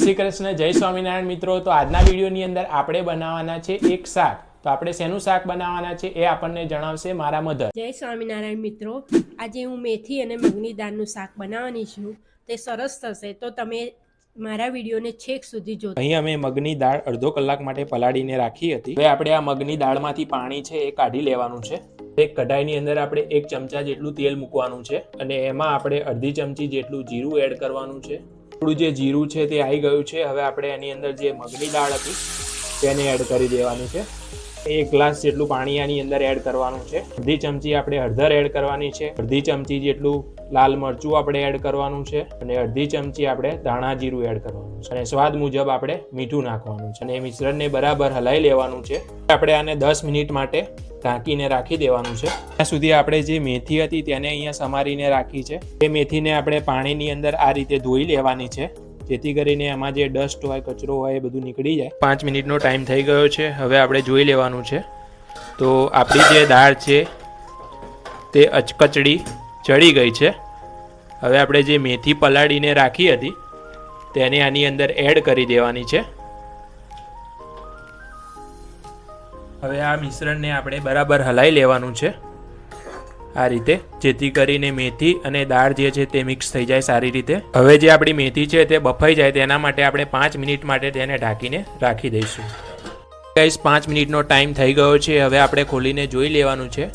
શ્રી કૃષ્ણ જય સ્વામિનારાયણ મિત્રો. તો આજના વિડીયોની અંદર આપણે બનાવવાના છે એક શાક. તો આપણે શેનું શાક બનાવવાના છે એ આપણને જણાવશે મારા મધર. જય સ્વામિનારાયણ મિત્રો. આજે હું મેથી અને મગની દાળનું શાક બનાવવાની છું. તે સરસ થશે. તો તમે મારા વિડીયોને છેક સુધી જો અહીં અમે મગની દાળ અડધો કલાક માટે પલાળીને રાખી હતી. હવે આપણે આ મગની દાળમાંથી પાણી છે એ કાઢી લેવાનું છે. એક કઢાઈની અંદર આપણે એક ચમચા જેટલું તેલ મૂકવાનું છે અને એમાં આપણે અડધી ચમચી જેટલું જીરું એડ કરવાનું છે. થોડું જે જીરું છે તે આવી ગયું છે. હવે આપણે એની અંદર જે મગની દાળ હતી, તેને એડ કરી દેવાની છે. એક ગ્લાસ જેટલું પાણી આની અંદર એડ કરવાનું છે. અડધી ચમચી આપણે હળદર એડ કરવાની છે. અડધી ચમચી જેટલું લાલ મરચું આપણે એડ કરવાનું છે અને અડધી ચમચી આપણે ધાણા જીરું એડ કરવાનું છે. અને સ્વાદ મુજબ આપણે મીઠું નાખવાનું છે અને એ મિશ્રણને બરાબર હલાઈ લેવાનું છે. આપણે આને દસ મિનિટ માટે ઢાંકીને રાખી દેવાનું છે. ત્યાં સુધી આપણે જે મેથી હતી તેને અહીંયા સમારીને રાખી છે. એ મેથીને આપણે પાણીની અંદર આ રીતે ધોઈ લેવાની છે. જેથી કરીને એમાં જે ડસ્ટ હોય, કચરો હોય, એ બધું નીકળી જાય. પાંચ મિનિટનો ટાઈમ થઈ ગયો છે. હવે આપણે જોઈ લેવાનું છે. તો આપણી જે દાળ છે, તે અચકચડી ચડી ગઈ છે. હવે આપણે જે મેથી પલાળીને રાખી હતી, તેને આની અંદર એડ કરી દેવાની છે. હવે આ મિશ્રણને આપણે બરાબર હલાઈ લેવાનું છે. આ રીતે, જેથી કરીને મેથી અને દાળ જે છે તે મિક્સ થઈ જાય સારી રીતે. હવે જે આપણી મેથી છે તે બફાઈ જાય તેના માટે આપણે પાંચ મિનિટ માટે તેને ઢાંકીને રાખી દઈશું. ગાઈસ પાંચ મિનિટનો ટાઈમ થઈ ગયો છે, હવે આપણે ખોલીને જોઈ લેવાનું છે.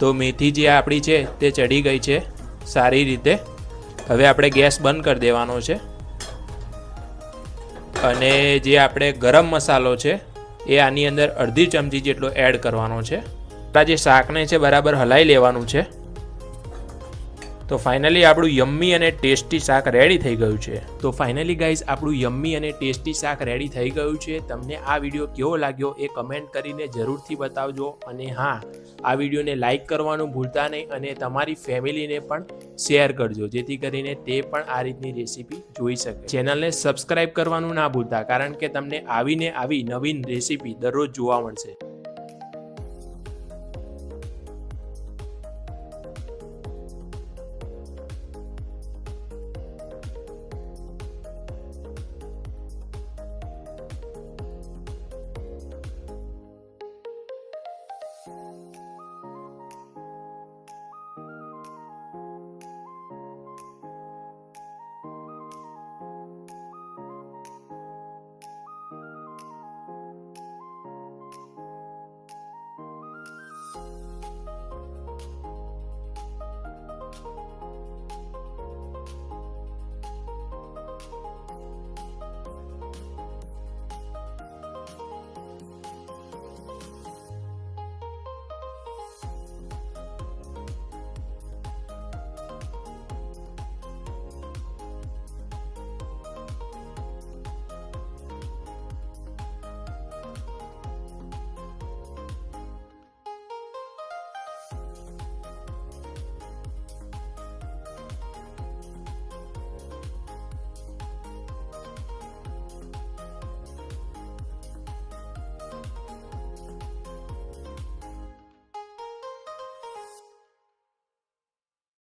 તો મેથી જે આપણી છે તે ચડી ગઈ છે, સારી રીતે. હવે આપણે ગેસ બંધ કરી દેવાનો છે. અને જે આપણે ગરમ મસાલો છે, એ આની અંદર અડધી ચમચી જેટલો એડ કરવાનો છે. આપણા જે શાકને છે બરાબર હલાઈ લેવાનું છે. તો ફાઇનલી આપણું યમ્મી અને ટેસ્ટી શાક રેડી થઈ ગયું છે. તો ફાઇનલી ગાઈઝ આપણું યમ્મી અને ટેસ્ટી શાક રેડી થઈ ગયું છે. તમને આ વીડિયો કેવો લાગ્યો એ કમેન્ટ કરીને જરૂરથી બતાવજો. અને હા, આ વિડીયોને લાઇક કરવાનું ભૂલતા નહીં અને તમારી ફેમિલીને પણ શેર કરજો, જેથી કરીને તે પણ આ રીતની રેસીપી જોઈ શકે. ચેનલને સબસ્ક્રાઇબ કરવાનું ના ભૂલતા, કારણ કે તમને આવીને આવી નવીન રેસીપી દરરોજ જોવા મળશે. you.